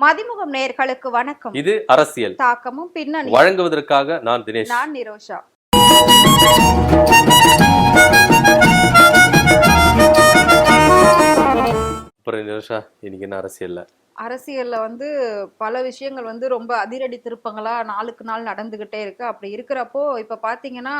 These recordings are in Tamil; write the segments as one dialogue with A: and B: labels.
A: மதிமுகம் நேயர்களுக்கு வணக்கம்.
B: இது அரசியல்.
A: தாக்கமும் பின்னணி.
B: வழங்குவதற்காக நான் தினேஷ்.
A: நான் நிரோஷா.
B: அப்புறம் நிரோஷா இன்னைக்கு என்ன அரசியல்ல?
A: அரசியல்ல வந்து பல விஷயங்கள் வந்து ரொம்ப அதிரடி திருப்பங்களா நாளுக்கு நாள் நடந்துகிட்டே இருக்கு. அப்படி இருக்கிறப்போ இப்ப பாத்தீங்கன்னா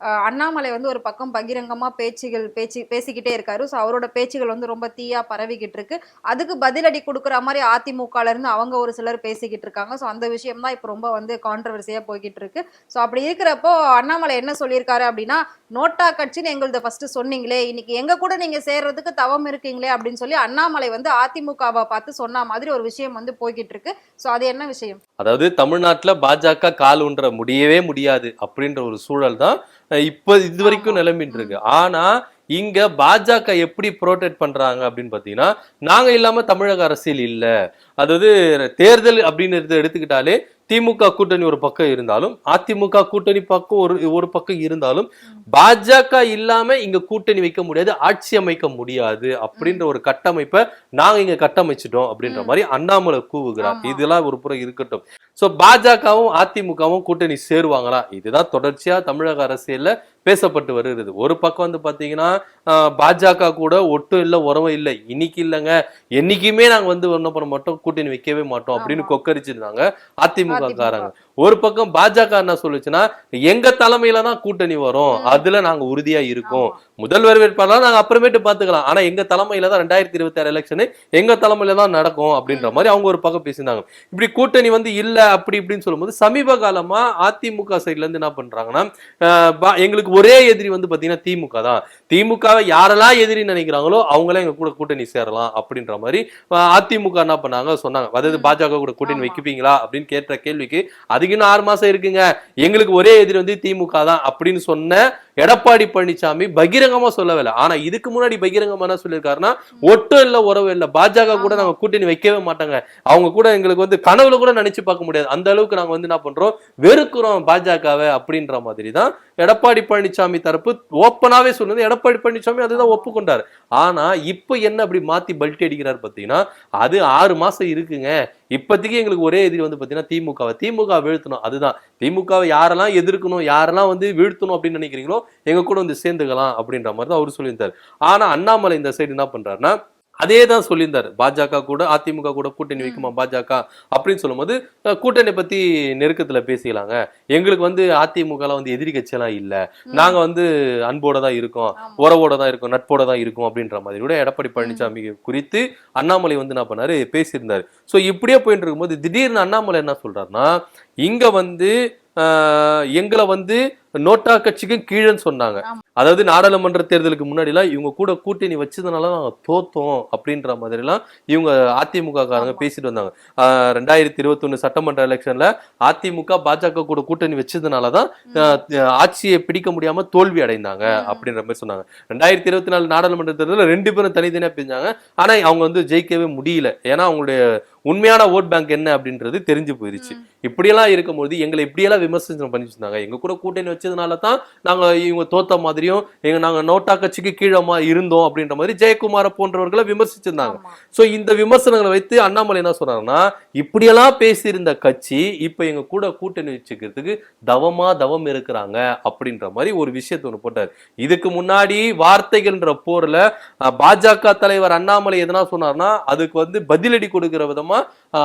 A: அண்ணாமலை வந்து ஒரு பக்கம் பகிரங்கமா பேச்சுகள் பேச்சு பேசிக்கிட்டே இருக்காரு. ஸோ அவரோட பேச்சுகள் வந்து ரொம்ப தீயா பரவிக்கிட்டு இருக்கு. அதுக்கு பதிலடி கொடுக்குற மாதிரி அதிமுகலேருந்து அவங்க ஒரு சிலர் பேசிக்கிட்டு இருக்காங்க. ஸோ அந்த விஷயம் தான் இப்போ ரொம்ப வந்து கான்ட்ரவர்சியா போய்கிட்டு இருக்கு. ஸோ அப்படி இருக்கிறப்போ அண்ணாமலை என்ன சொல்லியிருக்காரு அப்படின்னா நோட்டா கட்சின்னு எங்களது ஃபர்ஸ்ட் சொன்னீங்களே. இன்னைக்கு எங்க கூட நீங்க சேர்றதுக்கு தவம் இருக்கீங்களே அப்படின்னு சொல்லி அண்ணாமலை வந்து அதிமுகவை பார்த்து சொன்ன மாதிரி ஒரு விஷயம் வந்து போய்கிட்டு இருக்கு. ஸோ அது என்ன விஷயம்?
B: அதாவது தமிழ்நாட்டுல பாஜக கால் ஒன்ற முடியவே முடியாது அப்படின்ற ஒரு சூழல் தான் இப்ப இது வரைக்கும். நிலம்பிட்டு இருக்கு ஆனா இங்க பாஜக எப்படி ப்ரோடெக்ட் பண்றாங்க அப்படின்னு பாத்தீங்கன்னா நாங்க இல்லாம தமிழக அரசியல் இல்ல அதாவது தேர்தல் அப்படின்னு எடுத்து- எடுத்துக்கிட்டாலே திமுக கூட்டணி ஒரு பக்கம் இருந்தாலும் அதிமுக கூட்டணி பக்கம் ஒரு ஒரு பக்கம் இருந்தாலும் பாஜக இல்லாம இங்க கூட்டணி வைக்க முடியாது ஆட்சி அமைக்க முடியாது அப்படின்ற ஒரு கட்டமைப்பை நாங்க இங்க கட்டமைச்சிட்டோம் அப்படின்ற. மாதிரி அண்ணாமலை கூவுகிறார். இதெல்லாம் ஒரு புறம் இருக்கட்டும் சோ பாஜகவும் அதிமுகவும் கூட்டணி சேருவாங்களா? இதுதான் தொடர்ச்சியா தமிழக அரசியல்ல பேசப்பட்டு வருகிறது. ஒரு பக்கம் வந்து பாத்தீங்கன்னா ஆஹ், பாஜக கூட ஒட்டும் இல்ல உறவும் இல்லை. இன்னைக்கு இல்லைங்க. என்னைக்குமே நாங்க வந்து என்ன பண்ண மாட்டோம்? கூட்டணி வைக்கவே மாட்டோம் அப்படின்னு. கொக்கரிச்சிருந்தாங்க அதிமுக. காரங்க ஒரு பக்கம் பாஜக என்ன சொல்லுச்சுன்னா எங்க தலைமையில தான் கூட்டணி வரும். அதுல நாங்க உறுதியா இருக்கோம். முதல்வர் வேட்பாளர் நாங்க அப்புறமேட்டு பாத்துக்கலாம். ஆனா எங்க தலைமையில தான் ரெண்டாயிரத்தி இருபத்தி ஆறு எலெக்ஷன் எங்க தலைமையில தான் நடக்கும் அப்படின்ற மாதிரி அவங்க ஒரு பக்கம் பேசியிருந்தாங்க. இப்படி கூட்டணி வந்து இல்ல அப்படி இப்படின்னு சொல்லும்போது சமீப காலமா அதிமுக சைட்ல இருந்து என்ன பண்றாங்கன்னா எங்களுக்கு ஒரே எதிரி வந்து பாத்தீங்கன்னா திமுக தான். திமுகவை யாரெல்லாம் எதிரி நினைக்கிறாங்களோ அவங்களே எங்க கூட கூட்டணி சேரலாம் அப்படின்ற மாதிரி அதிமுக என்ன பண்ணாங்க சொன்னாங்க அதாவது. பாஜக கூட கூட்டணி
A: ஆமா.
B: வைக்கப்பீங்களா அப்படின்னு கேட்ட கேள்விக்கு அதுக்கு இன்னும் ஆறு மாசம் இருக்குங்க எங்களுக்கு ஒரே எதிரி வந்து திமுக தான் அப்படின்னு சொன்ன எடப்பாடி பழனிசாமி பகிரங்கமா சொல்லவில்லை. ஆனா இதுக்கு முன்னாடி பகிரங்கமா என்ன சொல்லியிருக்காருன்னா ஒட்டும் இல்ல உறவு இல்ல பாஜக கூட. நாங்க கூட்டணி வைக்கவே மாட்டாங்க. அவங்க கூட எங்களுக்கு வந்து கனவுல கூட நினைச்சு பார்க்க முடியாது. அந்த அளவுக்கு நாங்க வந்து என்ன பண்றோம்? வெறுக்கிறோம் பாஜகவை அப்படின்ற மாதிரி தான் எடப்பாடி பழனிசாமி தரப்பு ஓப்பனாவே சொன்னது எடப்பாடி பழனிசாமி அதுதான் ஒப்புக்கொண்டாரு. ஆனா இப்ப என்ன அப்படி மாத்தி பல்ட்டி அடிக்கிறார் பாத்தீங்கன்னா அது ஆறு மாசம் இருக்குங்க. இப்போதைக்கு எங்களுக்கு ஒரே எதிரி வந்து பார்த்தீங்கன்னா திமுகவை. திமுக வீழ்த்தணும். அதுதான். திமுகவை யாரெல்லாம் எதிர்க்கணும் யாரெல்லாம் வந்து வீழ்த்தணும் அப்படின்னு நினைக்கிறீங்களோ எங்க கூட வந்து சேர்ந்துக்கலாம் அப்படின்ற மாதிரி தான் அவர் சொல்லியிருந்தார். ஆனா அண்ணாமலை இந்த சைடு என்ன பண்றாருன்னா அதே தான் சொல்லியிருந்தாரு. பாஜக கூட அதிமுக கூட கூட்டணி வைக்குமா பாஜக அப்படின்னு சொல்லும்போது கூட்டணி பத்தி நெருக்கத்துல பேசிக்கலாங்க. எங்களுக்கு வந்து அதிமுக வந்து எதிரி கட்சியெல்லாம் இல்ல. நாங்க வந்து அன்போட தான் இருக்கோம். உறவோட தான் இருக்கும் நட்போட தான் இருக்கும் அப்படின்ற மாதிரி. கூட எடப்பாடி பழனிசாமி குறித்து அண்ணாமலை வந்து என்ன பண்ணாரு? பேசியிருந்தாரு. சோ இப்படியே போயிட்டு இருக்கும்போது திடீர்னு அண்ணாமலை என்ன சொல்றாருன்னா இங்க வந்து எங்களை வந்து நோட்டா கட்சிக்கும் கீழேன்னு சொன்னாங்க. அதாவது நாடாளுமன்ற தேர்தலுக்கு முன்னாடிலாம் இவங்க கூட கூட்டணி வச்சதுனால நாங்க தோத்தோம் அப்படின்ற மாதிரிலாம் இவங்க அதிமுக காரங்க. பேசிட்டு வந்தாங்க ரெண்டாயிரத்தி இருபத்தொன்னு சட்டமன்ற எலெக்ஷன்ல அதிமுக பாஜக கூட கூட்டணி வச்சதுனால தான் ஆஹ், ஆட்சியை பிடிக்க முடியாம தோல்வி அடைந்தாங்க. அப்படின்ற மாதிரி சொன்னாங்க ரெண்டாயிரத்தி இருபத்தி நாலு நாடாளுமன்ற தேர்தலில் ரெண்டு பேரும் தனித்தனியா பிரிஞ்சாங்க ஆனா அவங்க வந்து ஜெயிக்கவே முடியல ஏன்னா அவங்களுடைய உண்மையான ஓட் பேங்க் என்ன அப்படின்றது தெரிஞ்சு போயிருச்சு. இப்படியெல்லாம் இருக்கும்போது எங்களை இப்படியெல்லாம் விமர்சனம் பண்ணிட்டு இருந்தாங்க எங்க கூட கூட்டணி வச்சதுனால தான் நாங்க இவங்க தோத்த மாதிரியும் எங்க நாங்க நோட்டா கட்சிக்கு கீழமா இருந்தோம் அப்படின்ற மாதிரி ஜெயக்குமார போன்றவர்களை விமர்சிச்சிருந்தாங்க. சோ இந்த விமர்சனங்களை வைத்து அண்ணாமலை என்ன சொன்னாருன்னா இப்படியெல்லாம் பேசியிருந்த கட்சி இப்ப எங்க கூட கூட்டணி வச்சுக்கிறதுக்கு தவமா தவம் இருக்கிறாங்க அப்படின்ற மாதிரி ஒரு விஷயத்தை ஒண்ணு போட்டார் இதுக்கு முன்னாடி வார்த்தைகள்ன்ற போர்ல பாஜக தலைவர் அண்ணாமலை எதனா சொன்னார்னா அதுக்கு வந்து பதிலடி கொடுக்கிற விதமா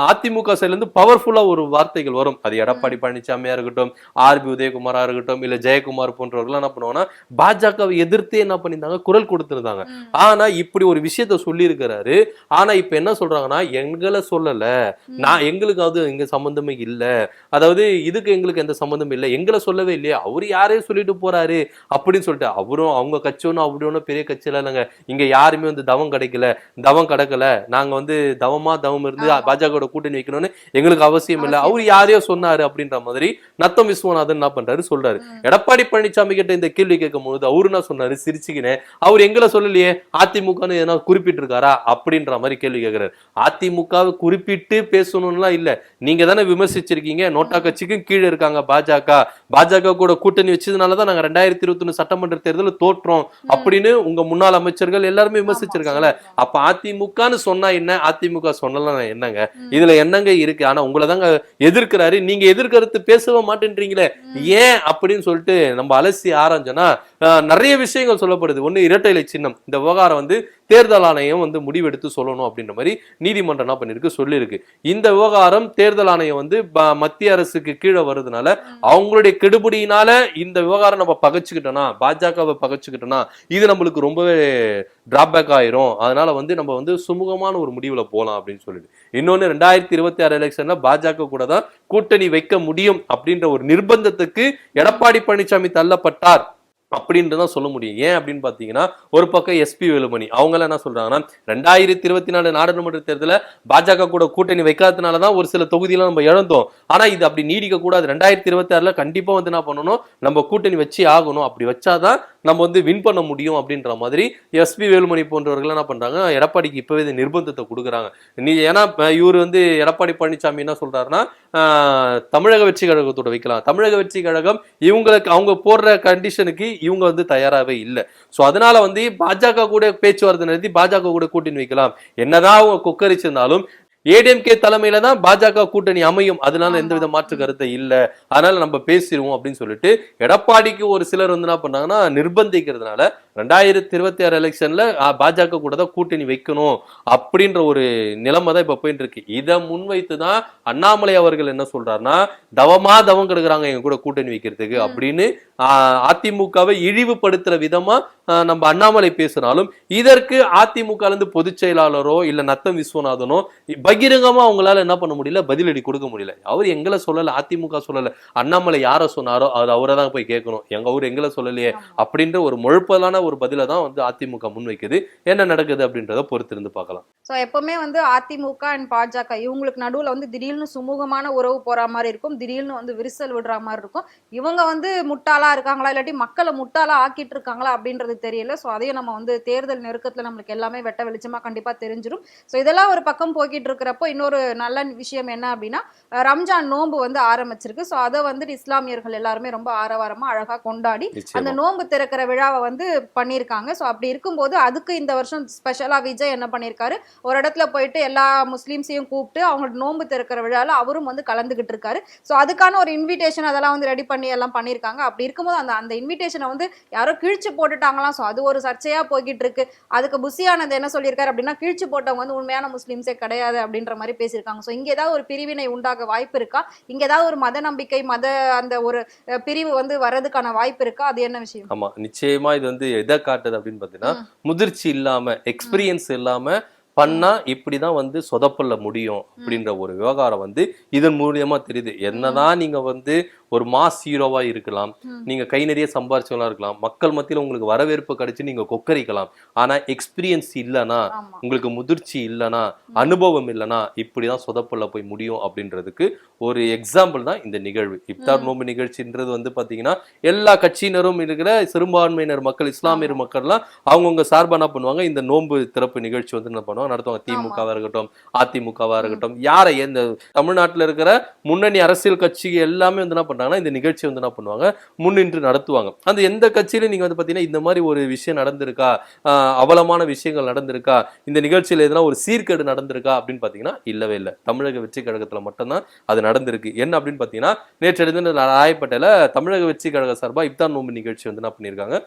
B: அதிமுக சைடுல இருந்து பவர்ஃபுல்லா ஒரு வார்த்தைகள் வரும். அது எடப்பாடி பழனிசாமியா இருக்கட்டும் ஆர்பி உதயகுமாரா இருக்கட்டும் இல்ல ஜெயக்குமார் போன்றவர்கள் என்ன பண்ணுவாங்கன்னா பாஜகவை எதிர்த்து என்ன பண்ணியிருந்தாங்க? குரல் கொடுத்திருந்தாங்க.
A: ம்.
B: ஆனா இப்படி ஒரு விஷயத்த சொல்லி இருக்கிறாரு ஆனா இப்ப என்ன சொல்றாங்கன்னா எங்களை சொல்லல. நான் எங்களுக்கு அது எங்க சம்பந்தமே இல்ல. அதாவது இதுக்கு எங்களுக்கு எந்த சம்பந்தமும் இல்லை. எங்களை சொல்லவே இல்லையா. அவரு யாரையும் சொல்லிட்டு போறாரு அப்படின்னு சொல்லிட்டு அவரும் அவங்க கட்சி ஒன்றும் அப்படி ஒன்றும் பெரிய கட்சியில இல்லைங்க. இங்க யாருமே வந்து தவம் கிடைக்கல. தவம் கிடக்கல. நாங்க வந்து தவமா தவம் இருந்து
A: ஆமா.
B: பாஜக கூட்டணி வைக்கணும்னு எங்களுக்கு அவசியம் இல்லை. அவர் யாரையோ சொன்னாரு அப்படின்ற மாதிரி நத்தம் விஸ்வநாதன் என்ன பண்றாரு சொல்றாரு. எடப்பாடி பழனிசாமி கிட்ட இந்த கேள்வி கேட்கும் போது அவரு என்ன சொன்னாரு? சிரிச்சுக்கினே அவர் எங்களை சொல்லலையே அதிமுகன்னு எதனா குறிப்பிட்டு இருக்காரா அப்படின்ற மாதிரி கேள்வி கேட்கிறாரு. அதிமுகவை குறிப்பிட்டு பேசணும்லாம் இல்ல. நீங்க தானே விமர்சிச்சிருக்கீங்க? நோட்டா கட்சிக்கும் கீழே இருக்காங்க பாஜக. பாஜக கூட கூட்டணி வச்சதுனால தான் நாங்க ரெண்டாயிரத்தி இருபத்தி ஒண்ணு சட்டமன்ற தேர்தலில் தோற்றோம் அப்படின்னு உங்க முன்னாள் அமைச்சர்கள் எல்லாருமே விமர்சிச்சிருக்காங்கல்ல. அப்ப அதிமுகன்னு சொன்னா என்ன? அதிமுக சொன்னலாம் என்னங்க. இதுல என்னங்க இருக்கு? ஆனா உங்களை தாங்க எதிர்க்கிறாரு. நீங்க எதிர்கருத்து பேசவே மாட்டேன்றீங்களே. ஏன் அப்படின்னு சொல்லிட்டு நம்ம அலசி ஆராய்ஞ்சோன்னா ஆஹ், நிறைய விஷயங்கள் சொல்லப்படுது. ஒண்ணு இரட்டை இலை சின்னம். இந்த விவகாரம் வந்து தேர்தல் ஆணையம் வந்து முடிவெடுத்து சொல்லணும் அப்படின்ற மாதிரி நீதிமன்றம் என்ன பண்ணிருக்கு சொல்லியிருக்கு. இந்த விவகாரம் தேர்தல் ஆணையம் வந்து மத்திய அரசுக்கு கீழே வருதுனால அவங்களுடைய கெடுபிடியினால இந்த விவகாரம் நம்ம பகைச்சுக்கிட்டோம்னா பாஜகவை பகைச்சுக்கிட்டோம்னா இது நம்மளுக்கு ரொம்பவே டிராபேக் ஆயிரும். அதனால வந்து நம்ம வந்து சுமூகமான ஒரு முடிவுல போலாம் அப்படின்னு சொல்லிட்டு. இன்னொன்னு ரெண்டாயிரத்தி இருபத்தி ஆறு எலெக்ஷன்ல பாஜக கூட தான் கூட்டணி வைக்க முடியும் அப்படின்ற ஒரு நிர்பந்தத்துக்கு எடப்பாடி பழனிசாமி தள்ளப்பட்டார். அப்படின்ட்டு தான் சொல்ல முடியும். ஏன் அப்படின்னு பார்த்தீங்கன்னா ஒரு பக்கம் எஸ்பி வேலுமணி அவங்களாம் என்ன சொல்றாங்கன்னா ரெண்டாயிரத்தி இருபத்தி நாலு நாடாளுமன்ற தேர்தலில் பாஜக கூட கூட்டணி வைக்காததுனால தான் ஒரு சில தொகுதியெல்லாம் நம்ம இழந்தோம். ஆனா இது அப்படி நீடிக்க கூடாது ரெண்டாயிரத்தி இருபத்தி ஆறுல கண்டிப்பா வந்து என்ன பண்ணணும்? நம்ம கூட்டணி வச்சு ஆகணும். அப்படி வச்சாதான் நம்ம வந்து வின் பண்ண முடியும் அப்படின்ற மாதிரி எஸ்பி வேலுமணி போன்றவர்கள் என்ன பண்றாங்க? எடப்பாடிக்கு இப்பவே இந்த நிர்பந்தத்தை கொடுக்குறாங்க. நீ ஏன்னா இவர் வந்து எடப்பாடி பழனிசாமி என்ன சொல்றாருன்னா தமிழக வெற்றி கழகத்தோட வைக்கலாம். தமிழக வெற்றி கழகம் இவங்களுக்கு அவங்க போடுற கண்டிஷனுக்கு இவங்க வந்து தயாராகவே இல்லை. ஸோ அதனால வந்து பாஜக கூட பேச்சுவார்த்தை நடத்தி பாஜக கூட கூட்டணி வைக்கலாம். என்னதான் அவங்க கொக்கரிச்சிருந்தாலும் ஏடிஎம்கே தலைமையில தான் பாஜக கூட்டணி அமையும். அதனால எந்த வித மாற்று கருத்தை இல்ல. அதனால நம்ம பேசிடுவோம் அப்படின்னு சொல்லிட்டு எடப்பாடிக்கு ஒரு சிலர் வந்து என்ன பண்ணாங்கன்னா நிர்பந்திக்கிறதுனால ரெண்டாயிரத்தி இருபத்தி ஆறு எலெக்ஷன்ல பாஜக கூட தான் கூட்டணி வைக்கணும் அப்படின்ற ஒரு நிலைமை தான் இப்ப போயிட்டு இருக்கு இதை முன்வைத்து தான் அண்ணாமலை அவர்கள் என்ன சொல்றாருன்னா தவமா தவம் கெடுக்குறாங்க எங்க கூட கூட்டணி வைக்கிறதுக்கு. அப்படின்னு அதிமுகவை இழிவுபடுத்துற விதமா நம்ம அண்ணாமலை பேசினாலும் இதற்கு அதிமுக இருந்து பொதுச் செயலாளரோ இல்ல நத்தம் விஸ்வநாதனோ பகிரங்கமா அவங்களால என்ன பண்ண முடியல பதிலடி கொடுக்க முடியல அவர் எங்களை சொல்லல அதிமுக சொல்லல அண்ணாமலை யார சொன்னாரோ அது அவரை தான் போய் கேட்கணும் எங்க அவர் எங்களை சொல்லலையே. அப்படின்ற ஒரு முழுப்பலான ஒரு பதில தான் வந்து அதிமுக முன்வைக்குது. என்ன நடக்குது அப்படின்றத பொறுத்திருந்து பார்க்கலாம்.
A: ஸோ எப்பவுமே வந்து அதிமுக அண்ட் பாஜக இவங்களுக்கு நடுவுல வந்து திடீர்னு சுமூகமான உறவு போற மாதிரி இருக்கும். திடீர்னு வந்து விரிசல் விடுற மாதிரி இருக்கும். இவங்க வந்து முட்டாளா இருக்காங்களா? இல்லாட்டி மக்களை முட்டாளா ஆக்கிட்டு இருக்காங்களா? அப்படின்றது தெரியல. ஸோ அதையும் நம்ம வந்து தேர்தல் நெருக்கத்துல நம்மளுக்கு எல்லாமே வெட்ட வெளிச்சமா கண்டிப்பா தெரிஞ்சிடும் ஸோ இதெல்லாம் ஒரு பக்கம் போய்கிட்டு இருக்கிறப்போ இன்னொரு நல்ல விஷயம் என்ன அப்படின்னா ரம்ஜான் நோன்பு வந்து ஆரம்பிச்சிருக்கு. ஸோ அதை வந்து இஸ்லாமியர்கள் எல்லாருமே ரொம்ப ஆரவாரமா அழகா கொண்டாடி அந்த நோன்பு திறக்கிற விழாவை வந்து பண்ணியிருக்காங்க ஸோ அப்படி இருக்கும்போது அதுக்கு இந்த வருஷம் ஸ்பெஷலாக விஜய் என்ன பண்ணியிருக்காரு ஒரு இடத்துல போயிட்டு எல்லா முஸ்லீம்ஸையும் கூப்பிட்டு அவங்களோட நோன்பு திறக்கிற விழாவில் அவரும் வந்து கலந்துக்கிட்டு இருக்காரு. ஸோ அதுக்கான ஒரு இன்விடேஷன் அதெல்லாம் வந்து ரெடி பண்ணி எல்லாம் பண்ணியிருக்காங்க அப்படி இருக்கும்போது அந்த அந்த இன்விடேஷனை வந்து யாரோ கிழிச்சு போட்டுட்டாங்களாம். ஸோ அது ஒரு சர்ச்சையாக போய்கிட்டு இருக்கு. அதுக்கு புசியானது என்ன சொல்லியிருக்காரு அப்படின்னா கிழிச்சு போட்டவங்க வந்து உண்மையான முஸ்லீம்ஸே கிடையாது அப்படின்ற மாதிரி பேசியிருக்காங்க. ஸோ இங்கே ஏதாவது ஒரு பிரிவினை உண்டாக வாய்ப்பு இருக்கா? இங்கே ஏதாவது ஒரு மத நம்பிக்கை மத அந்த ஒரு பிரிவு வந்து வர்றதுக்கான வாய்ப்பு இருக்கா? அது என்ன விஷயம்?
B: ஆமாம் நிச்சயமாக இது வந்து எதை காட்டுது அப்படின்னு பாத்தீங்கன்னா
A: ம்.
B: முதிர்ச்சி இல்லாம எக்ஸ்பீரியன்ஸ் இல்லாம பண்ணா இப்படிதான் வந்து சொதப்பல்ல முடியும் அப்படின்ற ஒரு விவகாரம் வந்து இதன் மூலியமா தெரியுது. என்னதான் நீங்க வந்து ஒரு மாஸ் ஹீரோவா இருக்கலாம்
A: ம்.
B: நீங்க கை நிறைய சம்பாரிச்சவங்களா இருக்கலாம் மக்கள் மத்தியில உங்களுக்கு வரவேற்பு கிடைச்சு நீங்க கொக்கரிக்கலாம். ஆனா எக்ஸ்பீரியன்ஸ் இல்லைன்னா
A: ஆமா.
B: உங்களுக்கு முதிர்ச்சி இல்லைன்னா அனுபவம் இல்லைன்னா இப்படிதான் சொதப்பல்ல போய் முடியும் அப்படின்றதுக்கு ஒரு எக்ஸாம்பிள் தான் இந்த நிகழ்வு. இப்தார்
A: ம்.
B: நோன்பு நிகழ்ச்சின்றது வந்து பாத்தீங்கன்னா எல்லா கட்சியினரும் இருக்கிற சிறுபான்மையினர் மக்கள் இஸ்லாமியர் மக்கள்லாம் அவங்கவுங்க சார்பா என்ன பண்ணுவாங்க? இந்த நோன்பு திறப்பு நிகழ்ச்சி வந்து என்ன பண்ணுவாங்க? நடத்துவாங்க திமுகவா இருக்கட்டும் அதிமுகவா இருக்கட்டும். யாரை எந்த தமிழ்நாட்டுல இருக்கிற முன்னணி அரசியல் கட்சி எல்லாமே வந்து என்ன பண்றாங்கன்னா இந்த நிகழ்ச்சி வந்து என்ன பண்ணுவாங்க? முன்னின்று நடத்துவாங்க. அந்த எந்த கட்சியிலும் நீங்க வந்து பாத்தீங்கன்னா இந்த மாதிரி ஒரு விஷயம் நடந்திருக்கா? அவலமான விஷயங்கள் நடந்திருக்கா? இந்த நிகழ்ச்சியில எதனா ஒரு சீர்கேடு நடந்திருக்கா? அப்படின்னு பாத்தீங்கன்னா இல்லவே இல்லை. தமிழக வெற்றி கழகத்துல மட்டும்தான் அது நடந்திருக்கு. என்ன அப்படின்னு பாத்தீங்கன்னா நேற்று எழுந்து ராயப்பேட்டையில தமிழக வெற்றி கழக சார்பா இப்தான் நோம்பு நிகழ்ச்சி வந்து என்ன பண்ணியிருக்காங்க?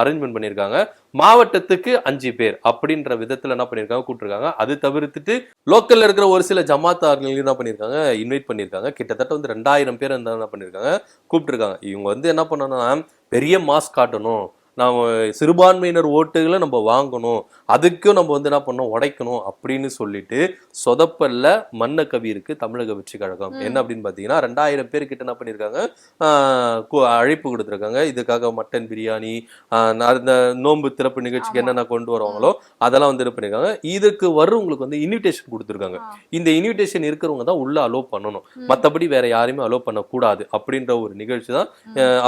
B: அரேஞ்ச்மெண்ட் பண்ணியிருக்காங்க. மாவட்டத்துக்கு அஞ்சு பேர் அப்படின்ற விதத்தில் என்ன பண்ணியிருக்காங்க கூப்பிட்டுருக்காங்க. அது தவிர்த்துட்டு லோக்கலில் இருக்கிற ஒரு சில ஜமாத்தார்கள் என்ன பண்ணியிருக்காங்க இன்வைட் பண்ணியிருக்காங்க கிட்டத்தட்ட வந்து ரெண்டாயிரம் பேர் என்ன பண்ணியிருக்காங்க கூப்பிட்டுருக்காங்க. இவங்க வந்து என்ன பண்ணணும்னா பெரிய மாஸ் காட்டணும். நாம் சிறுபான்மையினர் ஓட்டுகளை நம்ம வாங்கணும். அதுக்கும் நம்ம வந்து என்ன பண்ணோம் உடைக்கணும் அப்படின்னு சொல்லிட்டு சொதப்பல்ல மன்ன கவி இருக்கு தமிழக வெற்றி கழகம். என்ன அப்படின்னு பாத்தீங்கன்னா ரெண்டாயிரம் பேர்கிட்ட என்ன பண்ணியிருக்காங்க அழைப்பு கொடுத்துருக்காங்க. இதுக்காக மட்டன் பிரியாணி அந்த நோன்பு திறப்பு நிகழ்ச்சிக்கு. என்னென்ன கொண்டு வருவாங்களோ அதெல்லாம் வந்து இது பண்ணியிருக்காங்க இதுக்கு வர்றவங்களுக்கு வந்து இன்விடேஷன் கொடுத்துருக்காங்க. இந்த இன்விடேஷன் இருக்கிறவங்க தான் உள்ள அலோவ் பண்ணணும்.
A: ம்.
B: மத்தபடி வேற யாரையுமே அலோவ் பண்ணக்கூடாது அப்படின்ற ஒரு நிகழ்ச்சி தான்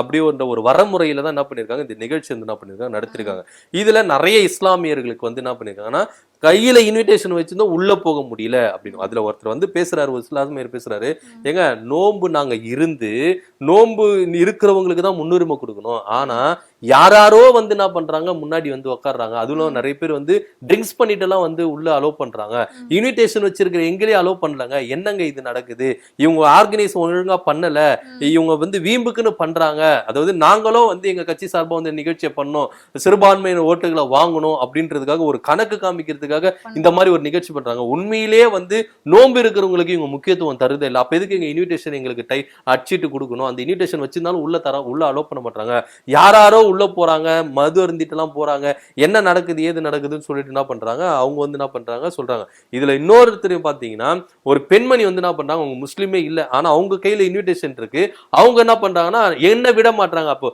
B: அப்படியே ஒரு வரமுறையில தான் என்ன பண்ணிருக்காங்க? இந்த நிகழ்ச்சி வந்து என்ன பண்ணிருக்காங்க? நடத்திருக்காங்க. இதுல நிறைய இஸ்லாமியர்களுக்கு வந்து என்ன பண்ணிருக்காங்கன்னா கையில இன்விடேஷன் வச்சிருந்தோம் உள்ள போக முடியல அப்படின்னு. அதுல ஒருத்தர் வந்து பேசுறாரு ஒரு இஸ்லாமியர் பேசுறாரு.
A: ம்.
B: ஏங்க நோன்பு நாங்க இருந்து நோன்பு இருக்கிறவங்களுக்கு தான் முன்னுரிமை கொடுக்கணும். ஆனா யாராரோ வந்து என்ன பண்றாங்க முன்னாடி வந்து உட்கார்றாங்க அதுவும் நிறைய பேர் வந்து ட்ரிங்க்ஸ் பண்ணிட்டு எல்லாம் வந்து உள்ள அலோவ் பண்றாங்க. இன்விடேஷன் வச்சிருக்கிற எங்களே அலோவ் பண்ணலங்க. என்னங்க இது நடக்குது? இவங்க ஆர்கனைஸ் ஒழுங்கா பண்ணல. இவங்க வந்து வீம்புக்குன்னு பண்றாங்க. அதாவது நாங்களும் வந்து எங்க கட்சி சார்பா வந்து நிகழ்ச்சியை பண்ணோம். சிறுபான்மையினர் ஓட்டுகளை வாங்கணும் அப்படின்றதுக்காக ஒரு கணக்கு காமிக்கிறதுக்காக இந்த மாதிரி ஒரு நிகழ்ச்சி பண்றாங்க. உண்மையிலேயே வந்து நோன்பு இருக்கிறவங்களுக்கு இவங்க முக்கியத்துவம் தருதே இல்லை. அப்ப எதுக்கு எங்க இன்விடேஷன் எங்களுக்கு டை அடிச்சிட்டு கொடுக்கணும்? அந்த இன்விடேஷன் வச்சிருந்தாலும் உள்ள தர உள்ள அலோவ் பண்ண மாட்டாங்க. யாராரோ உள்ள போறாங்க மது அருந்திட்டு எல்லாம் போறாங்க. என்ன நடக்குது ஏது நடக்குதுன்னு சொல்லிட்டு என்ன பண்றாங்க? அவங்க வந்து என்ன பண்றாங்க? சொல்றாங்க. இதுல இன்னொருத்தரையும் பாத்தீங்கன்னா ஒரு பெண்மணி வந்து என்ன பண்றாங்க? அவங்க முஸ்லீமே இல்ல. ஆனா அவங்க கையில இன்விடேஷன் இருக்கு. அவங்க என்ன பண்றாங்கன்னா என்ன விட மாட்டாங்க அப்போ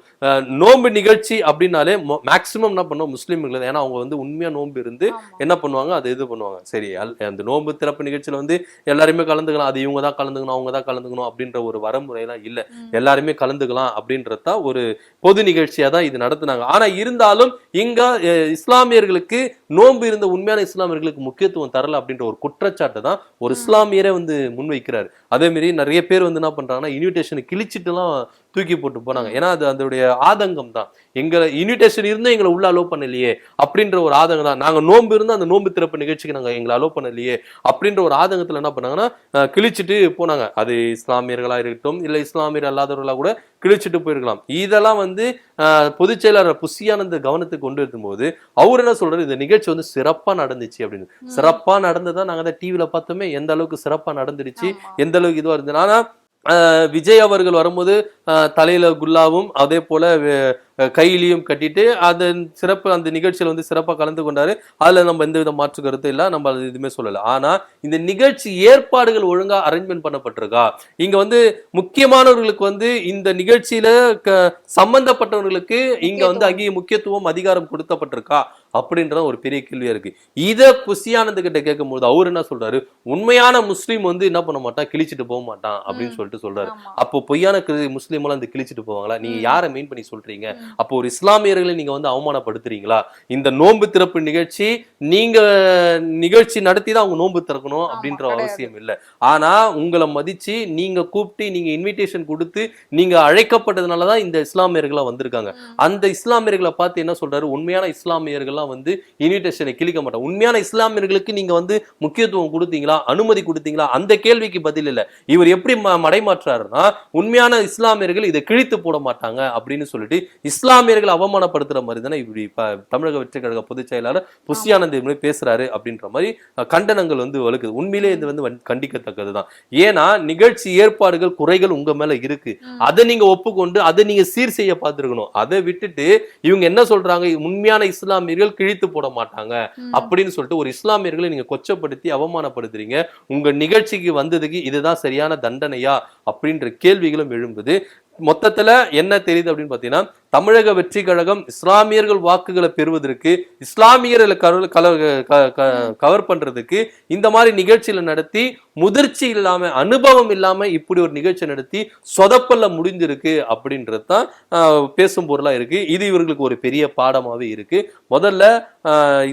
B: நோன்பு நிகழ்ச்சி அப்படின்னாலே மேக்சிமம் என்ன பண்ணுவோம் முஸ்லீம்கள் ஏன்னா அவங்க வந்து உண்மையா நோன்பு இருந்து என்ன பண்ணுவாங்க? அது இது பண்ணுவாங்க. சரி அந்த நோன்பு திறப்பு நிகழ்ச்சியில வந்து எல்லாருமே கலந்துக்கலாம். அது இவங்க தான் கலந்துக்கணும் அவங்க தான் கலந்துக்கணும் அப்படின்ற ஒரு வரமுறையெல்லாம் இல்ல. எல்லாருமே கலந்துக்கலாம் அப்படின்றது ஒரு பொது நிகழ்ச்சியா தான் இது நடத்துனாங்க. ஆனா இருந்தாலும் இங்க இஸ்லாமியர்களுக்கு நோன்பு இருந்த உண்மையான இஸ்லாமியர்களுக்கு முக்கியத்துவம் தரல அப்படின்ற ஒரு குற்றச்சாட்டை தான் ஒரு இஸ்லாமியரே வந்து முன்வைக்கிறாரு. அதே மாதிரி நிறைய பேர் வந்து என்ன பண்றாங்கன்னா இன்விடேஷனை கிழிச்சிட்டுலாம் தூக்கி போட்டு போனாங்க. ஏன்னா அது அதோடைய ஆதங்கம் தான். எங்களை இன்விடேஷன் இருந்தும் எங்களை உள்ள அலோவ் பண்ணலையே அப்படின்ற ஒரு ஆதங்கம் தான். நாங்க நோன்பு இருந்து அந்த நோன்பு திறப்பு நிகழ்ச்சிக்கு நாங்க எங்களை அலோவ் பண்ணலையே அப்படின்ற ஒரு ஆதங்கத்துல என்ன பண்ணாங்கன்னா கிழிச்சிட்டு போனாங்க. அது இஸ்லாமியர்களா இருக்கட்டும் இல்ல இஸ்லாமியர் அல்லாதவர்களா கூட கிழிச்சிட்டு போயிருக்கலாம். இதெல்லாம் வந்து பொதுச் செயலாளர் புசியானந்த கவனத்துக்கு கொண்டு வரும்போது அவர் என்ன சொல்றாரு? இந்த நிகழ்ச்சி வந்து சிறப்பா நடந்துச்சு அப்படின்னு. சிறப்பா நடந்ததா நாங்க தான் டிவில பார்த்தோமே எந்த அளவுக்கு சிறப்பா நடந்துருச்சு
A: ஆமா.
B: எந்த அளவுக்கு இதுவா இருந்தது. ஆனா அஹ், விஜய் அவர்கள் வரும்போது தலையில குல்லாவும் அதே போல கையிலையும் கட்டிட்டு அதன் சிறப்பு அந்த நிகழ்ச்சியில வந்து சிறப்பா கலந்து கொண்டாரு. அதுல நம்ம எந்த வித மாற்று கருத்து இல்ல நம்ம அது எதுவுமே சொல்லல. ஆனா இந்த நிகழ்ச்சி ஏற்பாடுகள் ஒழுங்கா அரேஞ்ச்மெண்ட் பண்ணப்பட்டிருக்கா? இங்க வந்து முக்கியமானவர்களுக்கு வந்து இந்த நிகழ்ச்சியில க- சம்பந்தப்பட்டவர்களுக்கு இங்க வந்து அங்கேயே முக்கியத்துவம் அதிகாரம் கொடுக்கப்பட்டிருக்கா? அப்படின்ற ஒரு பெரிய கேள்வியா இருக்கு இத குசியானது கிட்ட கேட்கும்போது அவர் என்ன சொல்றாரு உண்மையான முஸ்லீம் வந்து என்ன பண்ண மாட்டான் கிழிச்சிட்டு போக மாட்டான் அப்படின்னு. சொல்லிட்டு சொல்றாரு
A: ஆமா.
B: அப்போ பொய்யான கிரி- முஸ்லீம் எல்லாம் இந்த கிழிச்சிட்டு போவாங்களா நீங்க
A: ம்.
B: யாரை மெயின் பண்ணி சொல்றீங்க
A: ம்.
B: அப்போ ஒரு இஸ்லாமியர்களை நீங்க வந்து அவமானப்படுத்துறீங்களா இந்த நோன்பு திறப்பு நிகழ்ச்சி நீங்க நிகழ்ச்சி நடத்தி தான் அவங்க நோன்பு திறக்கணும் அப்படின்ற. அவசியம் இல்ல ஆனா உங்களை மதிச்சு நீங்க கூப்பிட்டு நீங்க இன்விடேஷன் கொடுத்து நீங்க அழைக்கப்பட்டதுனாலதான் இந்த இஸ்லாமியர்களா வந்திருக்காங்க. அந்த இஸ்லாமியர்களை பார்த்து என்ன சொல்றாரு உண்மையான இஸ்லாமியர்கள்லாம் வந்து இன்விடேஷனை கிழிக்க மாட்டாங்க உண்மையான இஸ்லாமியர்களுக்கு நீங்க வந்து முக்கியத்துவம் கொடுத்தீங்களா? அனுமதி கொடுத்தீங்களா? அந்த கேள்விக்கு பதில் இல்ல. இவர் எப்படி மடைமாற்றாருன்னா உண்மையான இஸ்லாமியர்கள் இதை கிழித்து போட மாட்டாங்க அப்படின்னு சொல்லிட்டு இஸ்லாமியர்களை அவமானப்படுத்துற மாதிரி தானே இப்படி தமிழக வெற்றி கழக பொதுச் செயலாளர் புஷியானந்த் பேசுறாரு அப்படின்ற மாதிரி கண்டனங்கள் வந்து வலுக்குது. உண்மையிலே இது வந்து வன்- கண்டிக்கத்தக்கதுதான். ஏன்னா நிகழ்ச்சி ஏற்பாடுகள் குறைகள் உங்க மேல இருக்கு. அதை நீங்க ஒப்புக்கொண்டு அதை நீங்க சீர் செய்ய பார்த்திருக்கணும். அதை விட்டுட்டு இவங்க என்ன சொல்றாங்க? உண்மையான இஸ்லாமியர்கள் கிழித்து போட மாட்டாங்க. அப்படின்னு சொல்லிட்டு ஒரு இஸ்லாமியர்களை நீங்க கொச்சப்படுத்தி அவமானப்படுத்துறீங்க. உங்க நிகழ்ச்சிக்கு வந்ததுக்கு இதுதான் சரியான தண்டனையா? அப்படின்ற கேள்விகளும் எழும்புது. மொத்தத்துல என்ன தெரியுது அப்படின்னு பாத்தீங்கன்னா தமிழக வெற்றி கழகம் இஸ்லாமியர்கள் வாக்குகளை பெறுவதற்கு இஸ்லாமியர்களை கவர் கவர் பண்றதுக்கு இந்த மாதிரி நிகழ்ச்சியில நடத்தி முதிர்ச்சி இல்லாம அனுபவம் இல்லாம இப்படி ஒரு நிகழ்ச்சி நடத்தி சொதப்பல்ல முடிஞ்சிருக்கு அப்படின்றது தான் பேசும் பொருளா இருக்கு. இது இவர்களுக்கு ஒரு பெரிய பாடமாவே இருக்கு. முதல்ல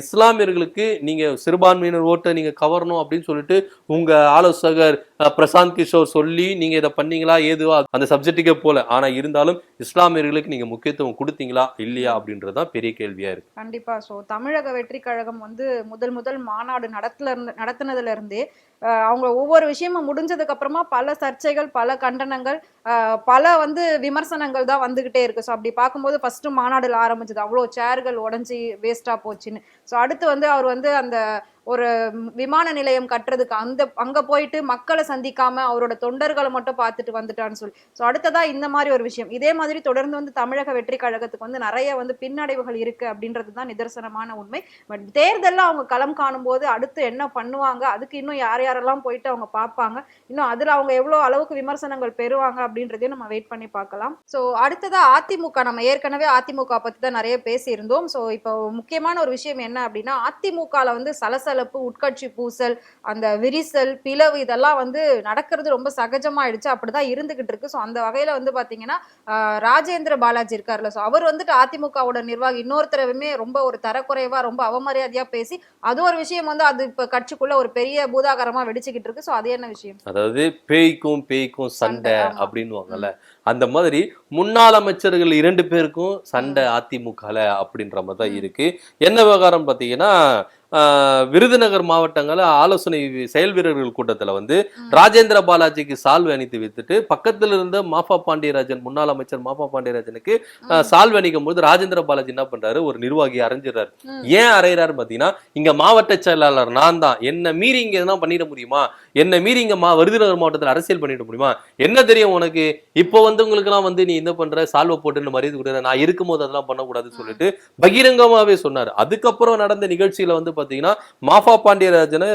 B: இஸ்லாமியர்களுக்கு நீங்க சிறுபான்மையினர் ஓட்டை நீங்க கவரணும் அப்படின்னு சொல்லிட்டு உங்க ஆலோசகர் பிரசாந்த் கிஷோர் சொல்லி நீங்க இதை பண்ணீங்களா ஏதுவா? அந்த சப்ஜெக்ட்டுக்கே போல. ஆனா இருந்தாலும் இஸ்லாமியர்களுக்கு நீங்க முக்கியத்துவம் கொடுத்தீங்களா இல்லையா அப்படின்றது தான் பெரிய கேள்வியா இருக்கு.
A: கண்டிப்பா. ஸோ தமிழக வெற்றி கழகம் வந்து முதல் முதல் மாநாடு நடத்துல இருந்து இருந்தே அவங்க ஒவ்வொரு விஷயமும் முடிஞ்சதுக்கு அப்புறமா பல சர்ச்சைகள் பல கண்டனங்கள் பல வந்து விமர்சனங்கள் தான் வந்துகிட்டே இருக்கு. ஸோ அப்படி பார்க்கும்போது ஃபர்ஸ்ட் மாநாடுல ஆரம்பிச்சது. அவ்வளோ சேர்கள் உடஞ்சி வேஸ்டா போச்சுன்னு. ஸோ அடுத்து வந்து அவர் வந்து அந்த ஒரு விமான நிலையம் கட்டுறதுக்கு அந்த அங்கே போயிட்டு மக்களை சந்திக்காம அவரோட தொண்டர்களை மட்டும் பார்த்துட்டு வந்துட்டான்னு சொல்லி. ஸோ அடுத்ததாக இந்த மாதிரி ஒரு விஷயம். இதே மாதிரி தொடர்ந்து வந்து தமிழக வெற்றி கழகத்துக்கு வந்து நிறைய வந்து பின்னடைவுகள் இருக்கு அப்படின்றது தான் நிதர்சனமான உண்மை. பட் தேர்தலில் அவங்க களம் காணும்போது அடுத்து என்ன பண்ணுவாங்க? அதுக்கு இன்னும் யார் யாரெல்லாம் போயிட்டு அவங்க பார்ப்பாங்க? இன்னும் அதில் அவங்க எவ்வளோ அளவுக்கு விமர்சனங்கள் பெறுவாங்க அப்படின்றதையும் நம்ம வெயிட் பண்ணி பார்க்கலாம். ஸோ அடுத்ததாக அதிமுக. நம்ம ஏற்கனவே அதிமுக பற்றி தான் நிறைய பேசியிருந்தோம். ஸோ இப்போ முக்கியமான ஒரு விஷயம் என்ன அப்படின்னா அதிமுகவில் வந்து சலசல சலசலப்பு உட்கட்சி பூசல் அந்த விரிசல் பிளவு இதெல்லாம் வந்து நடக்கிறது ரொம்ப சகஜமாயிடுச்சு. அப்படிதான் இருந்துகிட்டு இருக்கு. ஸோ அந்த வகையில வந்து பாத்தீங்கன்னா ராஜேந்திர பாலாஜி இருக்காருல்ல. ஸோ அவர் வந்துட்டு அதிமுகவோட நிர்வாகி. இன்னொருத்தரவுமே ரொம்ப ஒரு தரக்குறைவா ரொம்ப அவமரியாதையா பேசி அது ஒரு விஷயம் வந்து அது இப்ப கட்சிக்குள்ள ஒரு பெரிய பூதாகரமா வெடிச்சுக்கிட்டு இருக்கு. ஸோ அது என்ன விஷயம்?
B: அதாவது பேய்க்கும் பேய்க்கும் சண்டை. அப்படின்னுவாங்கல்ல. அந்த மாதிரி முன்னாள் அமைச்சர்கள் இரண்டு பேருக்கும் சண்டை அதிமுகல அப்படின்ற மாதிரி தான் இருக்கு. என்ன விவகாரம் பார்த்தீங்கன்னா விருதுநகர் மாவட்டங்கள ஆலோசனை செயல் வீரர்கள் கூட்டத்துல வந்து. ராஜேந்திர பாலாஜிக்கு சால்வை அணித்து வைத்துட்டு பக்கத்துல இருந்த மாஃபா பாண்டியராஜன் முன்னாள் அமைச்சர் மாஃபா பாண்டியராஜனுக்கு சால்வை அணிக்கும் போது ராஜேந்திர பாலாஜி என்ன பண்றாரு? ஒரு நிர்வாகி அரைஞ்சிடறாரு. ஏன் அறையிறாரு பாத்தீங்கன்னா இங்க மாவட்ட செயலாளர் நான் தான். என்ன மீறி இங்க எதனா பண்ணிட முடியுமா? என்ன மீறி இங்க மா விருதுநகர் மாவட்டத்துல அரசியல் பண்ணிட முடியுமா? என்ன தெரியும் உனக்கு? இப்போ வந்து உங்களுக்கு எல்லாம் வந்து நீ என்ன பண்ற சால்வை போட்டு மரியாதை கொடுக்குற நான் இருக்கும்போது அதெல்லாம் பண்ணக்கூடாதுன்னு சொல்லிட்டு பகிரங்கமாவே சொன்னாரு. அதுக்கப்புறம் நடந்த நிகழ்ச்சியில வந்து பாத்தீங்கன்னா மாஃபா பாண்டியராஜனை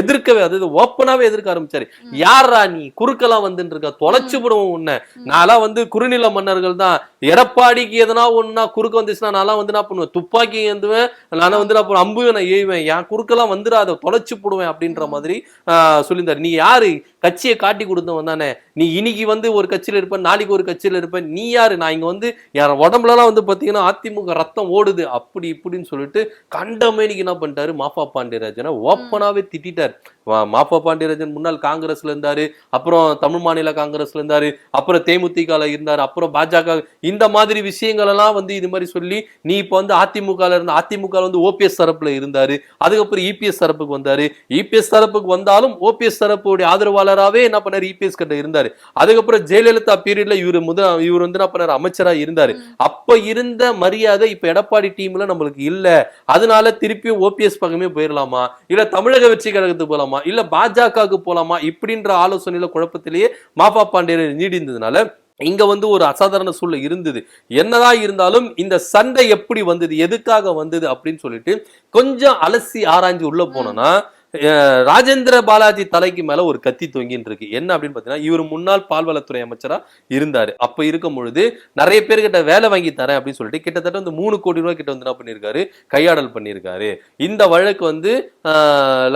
B: எதிர்க்கவே அதாவது ஓப்பனாவே எதிர்க்க ஆரம்பிச்சாரு. யாரா நீ? குறுக்கெல்லாம் வந்துட்டு இருக்க தொலைச்சு விடுவோம் உன்னை. நான்லாம் வந்து குறுநில மன்னர்கள் தான். எடப்பாடிக்கு எதனா ஒண்ணுனா குறுக்க வந்துச்சுன்னா நான்லாம் வந்து என்ன பண்ணுவேன்? துப்பாக்கி ஏந்துவேன். நான் வந்து நான் அம்பு நான் ஏய்வேன். என் குறுக்கெல்லாம் வந்துடாத தொலைச்சு போடுவேன் அப்படின்ற. மாதிரி சொல்லியிருந்தாரு. நீ யாரு? கட்சியை காட்டி கொடுத்தவன் தானே? நீ இன்னைக்கு வந்து ஒரு கட்சியில் இருப்ப நாளைக்கு ஒரு கட்சியில் இருப்ப நீ யாரு? நான் இங்கே வந்து என் உடம்புலலாம் வந்து பார்த்தீங்கன்னா அதிமுக ரத்தம் ஓடுது. அப்படி இப்படின்னு சொல்லிட்டு இன்னைக்கு என்ன பண்ணிட்டாரு? மாஃபா பாண்டியராஜனை ஓப்பனாகவே திட்டிட்டார். மாஃபா பாண்டியராஜன் முன்னாள் காங்கிரஸ்ல இருந்தாரு அப்புறம் தமிழ் மாநில காங்கிரஸ்ல இருந்தாரு அப்புறம் தேமுதிகல இருந்தாரு அப்புறம் பாஜக. இந்த மாதிரி விஷயங்கள் எல்லாம் வந்து இது மாதிரி சொல்லி நீ இப்ப வந்து அதிமுகல இருந்த அதிமுக வந்து ஓபிஎஸ் தரப்புல இருந்தாரு அதுக்கப்புறம் இபிஎஸ் தரப்புக்கு வந்தாரு. இபிஎஸ் தரப்புக்கு வந்தாலும் ஓபிஎஸ் தரப்புடைய ஆதரவாளராகவே என்ன பண்ணாரு? இபிஎஸ் கிட்ட இருந்தாரு. அதுக்கப்புறம் ஜெயலலிதா பீரியட்ல இவர் முத இவர் வந்து என்ன பண்ணாரு? அமைச்சரா இருந்தாரு. அப்ப இருந்த மரியாதை இப்ப எடப்பாடி டீம்ல நம்மளுக்கு இல்ல. அதனால திருப்பியும் ஓபிஎஸ் பக்கமே போயிடலாமா இல்ல தமிழக வெற்றி கழகத்துக்கு போலாமா? இல்ல பாஜகவுக்கு போலாமா? இப்படின்ற ஆலோசனையில குழப்பத்திலேயே மாஃபா பாண்டியர் நீடிந்ததுனால இங்க வந்து ஒரு அசாதாரண சூழ்நிலை இருந்தது. என்னதான் இருந்தாலும் இந்த சண்டை எப்படி வந்தது? எதுக்காக வந்தது? அப்படின்னு சொல்லிட்டு கொஞ்சம் அலசி ஆராய்ஞ்சு உள்ள போனோம்னா ராஜேந்திர பாலாஜி தலைக்கு மேல ஒரு கத்தி தொங்கின்னு இருக்கு. என்ன அப்படின்னு பாத்தீங்கன்னா இவர் முன்னாள் பால்வளத்துறை அமைச்சரா இருந்தாரு. அப்ப இருக்கும் பொழுது நிறைய பேர்கிட்ட வேலை வாங்கி தரேன் அப்படின்னு சொல்லிட்டு கிட்டத்தட்ட வந்து மூணு கோடி ரூபாய் கிட்ட வந்து என்ன பண்ணியிருக்காரு கையாடல் பண்ணியிருக்காரு இந்த வழக்கு வந்து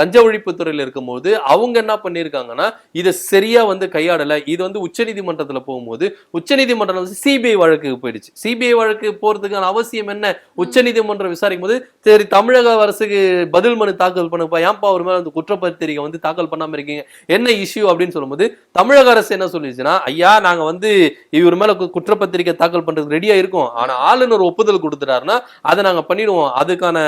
B: லஞ்ச ஒழிப்புத்துறையில் இருக்கும்போது அவங்க என்ன பண்ணியிருக்காங்கன்னா இதை சரியா வந்து கையாடல. இது வந்து உச்சநீதிமன்றத்தில் போகும்போது உச்சநீதிமன்றம் வந்து சிபிஐ வழக்குக்கு போயிடுச்சு. சிபிஐ வழக்கு போறதுக்கான அவசியம் என்ன? உச்சநீதிமன்றம் விசாரிக்கும் போது சரி தமிழக அரசுக்கு பதில் மனு தாக்கல் பண்ணுப்பா. ஏன்பா ஒரு மேல அந்த குற்றப்பத்திரிகை வந்து தாக்கல் பண்ணாம இருக்கீங்க. என்ன இஷ்யூ அப்படின்னு சொல்லும்போது தமிழக அரசு என்ன சொல்லிச்சுன்னா ஐயா நாங்க வந்து இவர் மேல கு- குற்றப்பத்திரிகை தாக்கல் பண்றதுக்கு ரெடியா இருக்கோம். ஆனா ஆளுநர் ஒப்புதல் கொடுத்துட்டாருன்னா அதை நாங்க பண்ணிடுவோம். அதுக்கான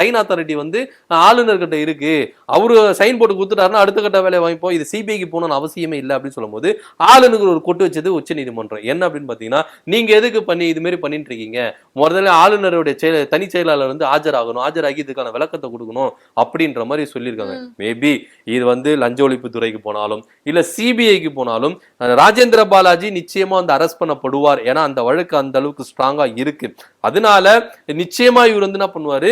B: சைன் அத்தாரிட்டி வந்து ஆளுநர் கிட்ட இருக்கு. அவரு சைன் போட்டு கொடுத்துட்டாருன்னா அடுத்த கட்ட வேலையை வாங்கிப்போம். இது சிபிஐக்கு போகணும்னு அவசியமே இல்லை அப்படின்னு சொல்லும்போது ஆளுநருக்கு ஒரு கொட்டு வச்சது உச்சநீதிமன்றம் என்ன அப்படின்னு பாத்தீங்கன்னா நீங்க எதுக்கு பண்ணி இது மாதிரி பண்ணிட்டு இருக்கீங்க? முதல்ல ஆளுநருடைய தனி செயலாளர் வந்து ஆஜராகணும். ஆஜராகி இதுக்கான விளக்கத்தை கொடுக்கணும் அப்படின்ற மாதிரி சொல்லியிருக்காங்க
A: ம்.
B: மேபி இது வந்து லஞ்ச ஒழிப்பு துறைக்கு போனாலும் இல்ல சிபிஐக்கு போனாலும் ராஜேந்திர பாலாஜி நிச்சயமா வந்து அரெஸ்ட் பண்ணப்படுவார். ஏன்னா அந்த வழக்கு அந்த அளவுக்கு ஸ்ட்ராங்கா இருக்கு. அதனால நிச்சயமா இவர் வந்து என்ன பண்ணுவாரு?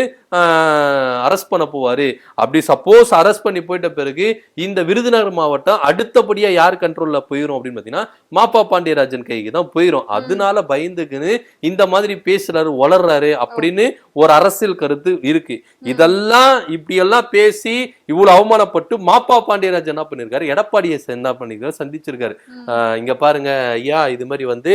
B: அரெஸ்ட் பண்ண போவாரு. அப்படி சப்போஸ் அரெஸ்ட் பண்ணி போயிட்ட பிறகு இந்த விருதுநகர் மாவட்டம் அடுத்தபடியா யார் கண்ட்ரோல்ல போயிரும் அப்படின்னு பாத்தீங்கன்னா மாப்பா பாண்டியராஜன் கைக்கு தான் போயிரும். அதனால பயந்துக்குன்னு இந்த மாதிரி பேசுறாரு வளர்றாரு அப்படின்னு ஒரு அரசியல் கருத்து இருக்கு. இதெல்லாம் இப்படி எல்லாம் பேசி இவ்வளவு அவமானப்பட்டு மாப்பா பாண்டியராஜன் என்ன பண்ணிருக்காரு? எடப்பாடியை என்ன பண்ணிருக்காரு? சந்திச்சிருக்காரு. இங்க பாருங்க ஐயா இது மாதிரி வந்து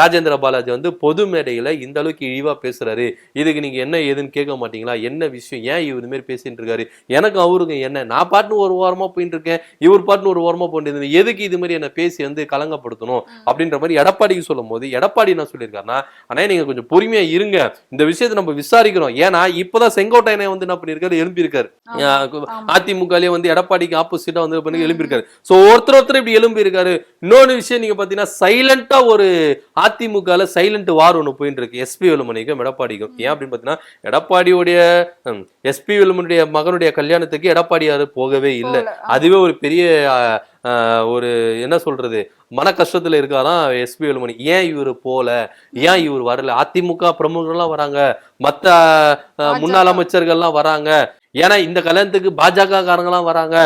B: ராஜேந்திர பாலாஜி வந்து பொது மேடையில இந்த அளவுக்கு இழிவா பேசுறாரு. இதுக்கு நீங்க என்ன ஏதுன்னு கேட்க மாட்டீங்களா? என்ன விஷயம்? ஏன் இவர் இது மாதிரி பேசிட்டு இருக்காரு? எனக்கு அவருக்கு என்ன? நான் பாட்டுன்னு ஒரு ஓரமா போயிட்டு இருக்கேன். இவர் பாட்டுன்னு ஒரு ஓரமா போயிட்டு எதுக்கு இது மாதிரி என்ன பேசி வந்து கலங்கப்படுத்தணும்? அப்படின்ற மாதிரி எடப்பாடிக்கு சொல்லும் போது எடப்பாடி என்ன சொல்லியிருக்காருன்னா அண்ணா நீங்க கொஞ்சம் பொறுமையா இருங்க. இந்த விஷயத்தை நம்ம விசாரிக்கிறோம். ஏன்னா இப்பதான் செங்கோட்டையனை வந்து என்ன. ஆஹ்
A: ஆமா.
B: அதிமுகலயே வந்து எடப்பாடிக்கு ஆப்போசிட்டா வந்து பண்ணி எழுப்பியிருக்காரு சோ ஒருத்தர் ஒருத்தர் இப்படி எழும்பி இருக்காரு இன்னொன்னு விஷயம் நீங்க பாத்தீங்கன்னா சைலண்டா ஒரு அதிமுகல சைலண்ட் வார் ஒண்ணு போயிட்டு இருக்கு. எஸ்பி வேலுமணிக்கும் எடப்பாடிக்கும். ஏன் அப்படின்னு பாத்தீங்கன்னா எடப்பாடியுடைய எஸ்பி வேலுமணியுடைய மகனுடைய கல்யாணத்துக்கு எடப்பாடியாரு போகவே இல்லை. அதுவே ஒரு பெரிய ஒரு என்ன சொல்றது மன கஷ்டத்துல இருக்காராம் எஸ்பி வேலுமணி. ஏன் இவர் போல? ஏன் இவர் வரல? அதிமுக பிரமுகர்கள்லாம் வராங்க. மத்த ஆஹ், முன்னாள். அமைச்சர்கள்லாம் வராங்க. ஏன்னா இந்த கல்யாணத்துக்கு பாஜக காரங்களாம் வராங்க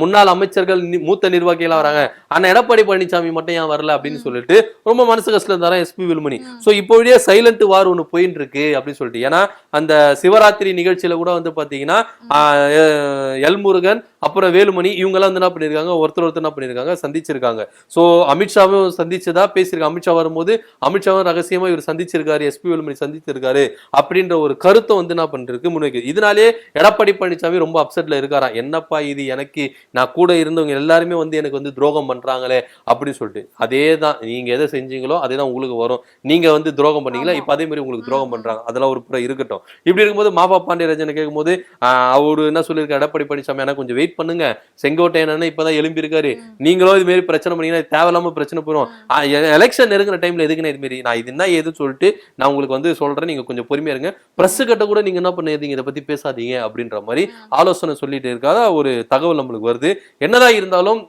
B: முன்னாள் அமைச்சர்கள் மூத்த நிர்வாகிகளாம் வராங்க. ஆனா எடப்பாடி பழனிசாமி மட்டும் ஏன் வரல அப்படின்னு சொல்லிட்டு ரொம்ப மனசு கஷ்டம் இருந்தாரா எஸ்பி வேலுமணி. சோ இப்போ வழியா சைலண்ட் வார் ஒண்ணு போயின்னு இருக்கு அப்படின்னு சொல்லிட்டு. ஏன்னா அந்த சிவராத்திரி நிகழ்ச்சியில கூட வந்து பாத்தீங்கன்னா ஆஹ் எ- எல் முருகன் அப்புறம் வேலுமணி இவங்க எல்லாம் வந்து என்ன பண்ணிருக்காங்க ஒருத்தர் ஒருத்தர் என்ன பண்ணிருக்காங்க சந்திச்சிருக்காங்க. சோ அமித்ஷாவும் சந்திச்சதா பேசியிருக்காங்க. அமித்ஷா வரும்போது அமித்ஷாவும் ரகசியமா இவர் சந்திச்சிருக்காரு எஸ்பி வேலுமணி சந்திச்சிருக்காரு அப்படின்ற ஒரு கருத்தை வந்து என்ன பண்றது முன்வைக்குது. இதனாலே எடப்பாடி பழனிசாமி ரொம்ப அப்செட்ல இருக்காராம் என்னப்பா இது? எனக்கு நான் கூட இருந்தவங்க எல்லாருமே வந்து எனக்கு வந்து துரோகம் பண்றாங்களே அப்படின்னு சொல்லிட்டு. அதே தான் நீங்க எதை செஞ்சீங்களோ அதே தான் உங்களுக்கு வரும். நீங்க வந்து துரோகம் பண்ணீங்களா. இப்ப அதே மாதிரி உங்களுக்கு துரோகம். பண்றாங்க. அதெல்லாம் ஒரு புறம் இருக்கட்டும். இப்படி இருக்கும்போது மாபா பாண்டியராஜனை கேட்கும்போது அவரு என்ன சொல்லியிருக்காரு? எடப்பாடி பழனிசாமி எனக்கு கொஞ்சம் வெயிட் பண்ணுங்க. செங்கோட்டையன் இப்பதான் எழும்பி இருக்காரு. நீங்களும் இது மாதிரி பிரச்சனை பண்ணீங்கன்னா தேவையில்லாம பிரச்சனை போயிடும் எலெக்ஷன் நெருங்குற டைம்ல எதுக்குன்னு இது மாதிரி? நான் இது என்ன ஏதுன்னு சொல்லிட்டு நான் உங்களுக்கு வந்து சொல்றேன். நீங்க கொஞ்சம் பொறுமையா இருங்க. பிரஸ் கிட்ட கூட நீங்க என்ன பண்ணாதீங்க இதை பத்தி பேசாதீங்க அப்படின்ற மாதிரி ஆலோசனை சொல்லிட்டு இருக்காத ஒரு தகவல் நம்மளுக்கு வருது. என்னதான் இருந்தாலும்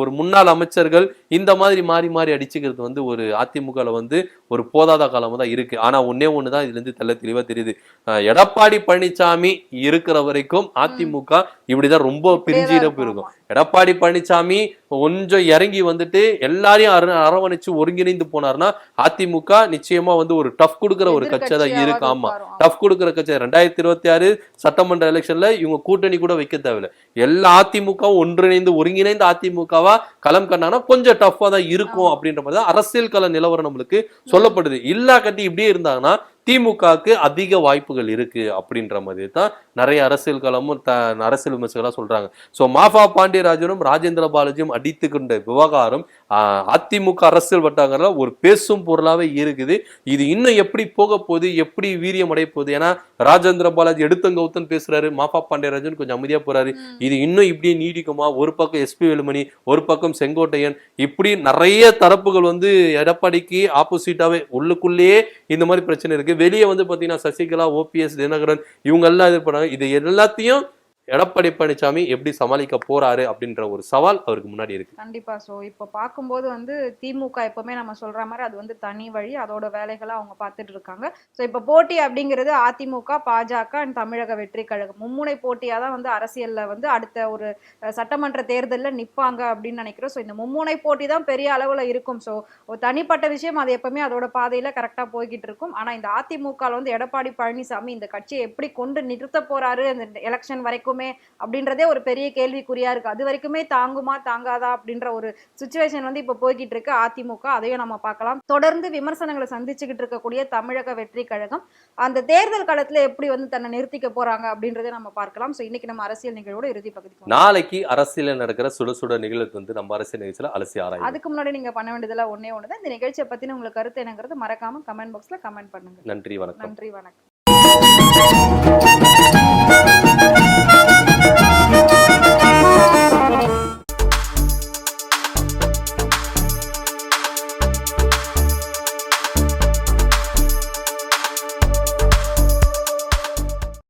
B: ஒரு முன்னாள் அமைச்சர்கள் இந்த மாதிரி மாறி மாறி அடிச்சுக்கிறது வந்து ஒரு அதிமுகல வந்து ஒரு போதாத காலமா தான் இருக்கு. ஆனா ஒன்னே ஒண்ணுதான் இதுல இருந்து தெள்ள தெளிவா தெரியுது. எடப்பாடி பழனிசாமி இருக்கிற வரைக்கும் அதிமுக இப்படிதான் ரொம்ப பிரிஞ்சு இறப்பு இருக்கும். எடப்பாடி பழனிசாமி கொஞ்சம் இறங்கி வந்துட்டு எல்லாரையும் அர அரவணைச்சு ஒருங்கிணைந்து போனார்னா அதிமுக நிச்சயமா வந்து ஒரு டஃப் கொடுக்குற ஒரு கட்சியா தான் இருக்கு. ஆமா. டஃப் கொடுக்குற கட்சி. ரெண்டாயிரத்தி இருபத்தி ஆறு சட்டமன்ற எலெக்ஷன்ல இவங்க கூட்டணி கூட வைக்க தேவையில்ல. எல்லா அதிமுகவும் ஒன்றிணைந்து ஒருங்கிணைந்த அதிமுகவா களம் கண்டாங்கன்னா கொஞ்சம் டஃப்பா தான் இருக்கும் அப்படின்ற மாதிரி தான் அரசியல் கள நிலவரம் நம்மளுக்கு சொல்லப்படுது. இல்லா கட்டி இப்படியே இருந்தாங்கன்னா திமுகவுக்கு அதிக வாய்ப்புகள் இருக்கு அப்படின்ற மாதிரி தான் நிறைய அரசியல் களமும் த அரசியல் விமர்சகர்களா சொல்றாங்க. ஸோ மாஃபா பாண்டியராஜனும் ராஜேந்திர பாலாஜியும் அடித்து கொண்ட விவகாரம் அதிமுக அரசியல் வட்டாரங்கள்ல ஒரு பேசும் பொருளாவே இருக்குது. இது இன்னும் எப்படி போக போகுது? எப்படி வீரியம் அடைய போகுது? ஏன்னா ராஜேந்திர பாலாஜி எடுத்தங்கவுத்தன் பேசுறாரு. மாஃபா பாண்டியராஜன் கொஞ்சம் அமைதியா போறாரு. இது இன்னும் இப்படியே நீடிக்குமா? ஒரு பக்கம் எஸ்பி வேலுமணி ஒரு பக்கம் செங்கோட்டையன். இப்படி நிறைய தரப்புகள் வந்து எடப்பாடிக்கு ஆப்போசிட்டாவே உள்ளுக்குள்ளேயே இந்த மாதிரி பிரச்சனை இருக்கு. வெளியே வந்து பாத்தீங்கன்னா சசிகலா ஓபிஎஸ் தினகரன் இவங்க எல்லாம் இது பண்ணாங்க. இது எல்லாத்தையும் எடப்பாடி பழனிசாமி எப்படி சமாளிக்க போறாரு அப்படின்ற ஒரு சவால் அவருக்கு முன்னாடி இருக்கு.
A: கண்டிப்பா. சோ இப்போ பார்க்கும்போது வந்து திமுக எப்பவுமே நம்ம சொல்ற மாதிரி அது வந்து தனி வழி அதோட வேலைகளை அவங்க பார்த்துட்டு இருக்காங்க. சோ இப்போ போட்டி அப்படிங்கிறது அதிமுக பாஜக அண்ட் தமிழக வெற்றி கழகம். மும்முனை போட்டியா தான் வந்து அரசியல்ல வந்து அடுத்த ஒரு சட்டமன்ற தேர்தலில் நிப்பாங்க அப்படின்னு நினைக்கிறோம். ஸோ இந்த மும்முனை போட்டி தான் பெரிய அளவுல இருக்கும். ஸோ ஒரு தனிப்பட்ட விஷயம் அது எப்பவுமே அதோட பாதையில கரெக்டா போய்கிட்டு இருக்கும். ஆனா இந்த அதிமுக வந்து எடப்பாடி பழனிசாமி இந்த கட்சியை எப்படி கொண்டு நிறுத்த போறாரு அந்த எலெக்ஷன் வரைக்கும் அப்படின்றதே ஒரு பெரிய கேள்விக்குறியா இருக்கு. அது வரைக்குமே தாங்குமா தாங்காதா அப்படின்ற ஒரு சுச்சுவேஷன் வந்து இப்ப போய்கிட்டு இருக்கு அதிமுக. அதையும் நம்ம பார்க்கலாம். தொடர்ந்து விமர்சனங்களை சந்திச்சுக்கிட்டு இருக்கக்கூடிய தமிழக வெற்றி கழகம் அந்த தேர்தல் களத்துல எப்படி வந்து தன்னை நிறுத்திக்க போறாங்க அப்படின்றதை நம்ம பார்க்கலாம். சோ இன்னைக்கு நம்ம அரசியல் நிகழ்வோட இறுதி வந்தோம்.
B: நாளைக்கு அரசியல் நடக்கிற சுட சுட நிகழ்வுக்கு வந்து நம்ம அரசியல் நிகழ்ச்சியில அலசி ஆராயும்.
A: அதுக்கு முன்னாடி நீங்க பண்ண வேண்டியதெல்லாம் ஒண்ணே ஒண்ணுதான். இந்த நிகழ்ச்சியை பத்தின உங்களுக்கு கருத்து என்னங்கிறது மறக்காம கமெண்ட் பாக்ஸ்ல கமெண்ட் பண்ணுங்க.
B: நன்றி வணக்கம்.
A: நன்றி வணக்கம்.